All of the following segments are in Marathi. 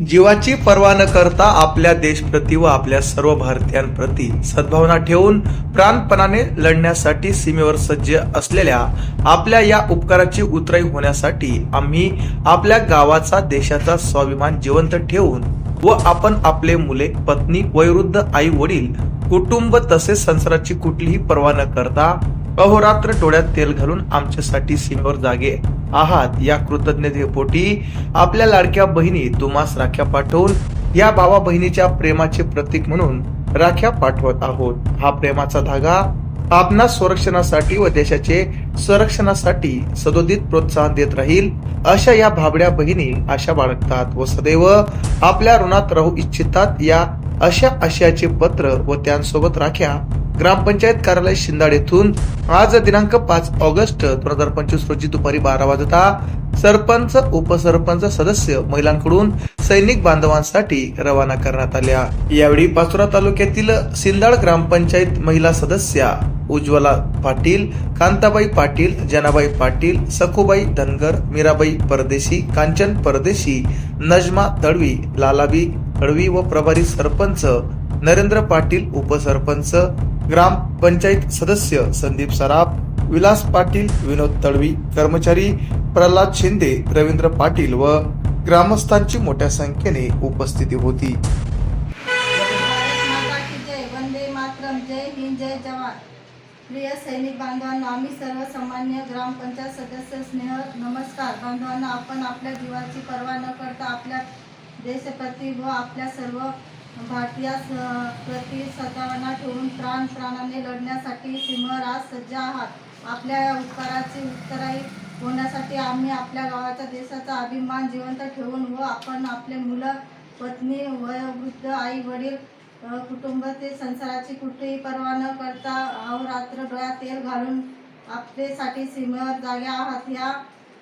जीवाची पर्वा न करता आपल्या देशप्रती व आपल्या सर्व भारतीयांप्रती सद्भावना ठेवून प्राणपणाने लढण्यासाठी सीमेवर सज्ज असलेल्या आपल्या या उपकाराची उतराई होण्यासाठी आम्ही आपल्या गावाचा देशाचा स्वाभिमान जिवंत ठेवून व आपण आपले मुले पत्नी वयोवृद्ध आई वडील कुटुंब तसेच संसाराची कुठलीही पर्वा न करता अहोरात्र डोळ्यात तेल घालून आमच्यासाठी सीमेवर जागे आहात या कृतज्ञतेपोटी आपल्या लाडक्या बहिणी तुम्हास राख्या पाठवून या भावा बहिणीच्या प्रेमाचे प्रतीक म्हणून राख्या पाठवत आहोत. हा प्रेमाचा धागा आपणा संरक्षणासाठी व देशाचे संरक्षणासाठी सदोदित प्रोत्साहन देत राहील अशा या भाबड्या बहिणी आशा बाळगतात व सदैव आपल्या ऋणात राहू इच्छितात या अशा आशयाचे पत्र व त्यांसोबत राख्या ग्रामपंचायत कार्यालय शिंदाड येथून आज दिनांक पाच ऑगस्ट दोन हजार पंचवीस रोजी दुपारी बारा वाजता सरपंच उपसरपंच सदस्य महिलांकडून सैनिक बांधवांसाठी रवाना करण्यात आल्या. यावेळी पाचोरा तालुक्यातील सिंदाळ ग्रामपंचायत महिला सदस्या उज्ज्वला पाटील कांताबाई पाटील जनाबाई पाटील सखुबाई धनगर मीराबाई परदेशी कांचन परदेशी नजमा तडवी लालाबी तडवी व प्रभारी सरपंच नरेंद्र पाटील उपसरपंच ग्रामपंचायत सदस्य संदीप सराफ विलास पाटील विनोद तडवी कर्मचारी प्रल्हाद शिंदे रवींद्र पाटील व ग्रामस्थांची मोठ्या संख्येने उपस्थिती होती. जय वंदे मातरम जय हिंद जय जवान. प्रिय सैनिक बांधवांना आम्ही सर्व सामान्य ग्रामपंचायत सदस्य स्नेह नमस्कार. बांधवांना आपण आपल्या जीवाची पर्वा न करता आपल्या देशप्रती व आपल्या सर्व भारतीय प्रति सतावना ठेवून प्राण प्राणाने लढण्यासाठी सीमेवर आज सज्ज आहात. आपल्या या उपकाराची उत्तराई होण्यासाठी आम्ही आपल्या गावाचा देशाचा अभिमान जिवंत ठेवून व आपण आपले मुलं पत्नी वयोवृद्ध आई वडील कुटुंब ते संसाराची कुठेही पर्वा न करता अहोरात्र डोळ्यात तेल घालून आपल्यासाठी सिंह जागे आहात. या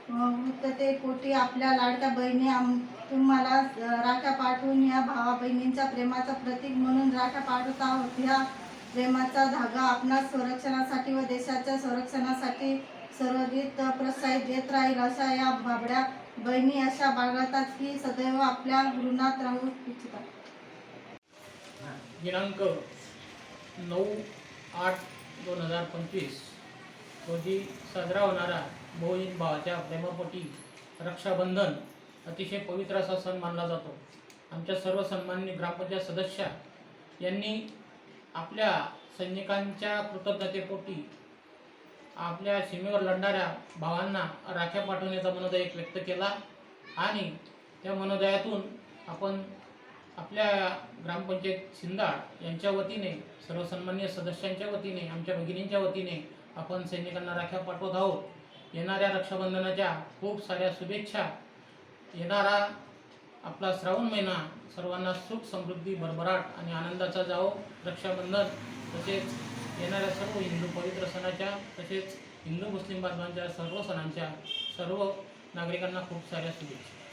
मुक्त ते कोटी आपल्या लाडक्या बहिणी आम तुम्हाला राख्या पाठवून या भावा बहिणींच्या प्रेमाचं प्रतीक म्हणून राख्या पाठवत आहोत. ह्या प्रेमाचा धागा आपणास संरक्षणासाठी व देशाच्या संरक्षणासाठी सर्वदित प्रोत्साहित देत राहील अशा या बाबड्या बहिणी अशा बाळगतात की सदैव आपल्या ऋणात राहू इच्छितात. दिनांक नऊ आठ दोन हजार पंचवीस. रोजी साजरा होणारा बहीण भावाच्या प्रेमापोटी रक्षाबंधन अतिशय पवित्र असा सण मानला जातो. आमच्या सर्व सन्मान्य ग्रामपंचायत सदस्या यांनी आपल्या सैनिकांच्या कृतज्ञतेपोटी आपल्या सीमेवर लढणाऱ्या भावांना राख्या पाठवण्याचा मनोदय एक व्यक्त केला आणि त्या मनोदयातून आपण आपल्या ग्रामपंचायत शिंदाळ यांच्या वतीने सर्व सन्मान्य सदस्यांच्या वतीने आमच्या भगिनींच्या वतीने आपण सैनिकांना राख्या पाठवत आहोत. येणाऱ्या रक्षाबंधनाच्या खूप साऱ्या शुभेच्छा. येणारा आपला श्रावण महिना सर्वांना सुख समृद्धी भरभराट आणि आनंदाचा जावो. रक्षाबंधन तसेच येणाऱ्या सर्व हिंदू पवित्र सणाच्या तसेच हिंदू मुस्लिम बांधवांच्या सर्व सणांच्या सर्व नागरिकांना खूप साऱ्या शुभेच्छा.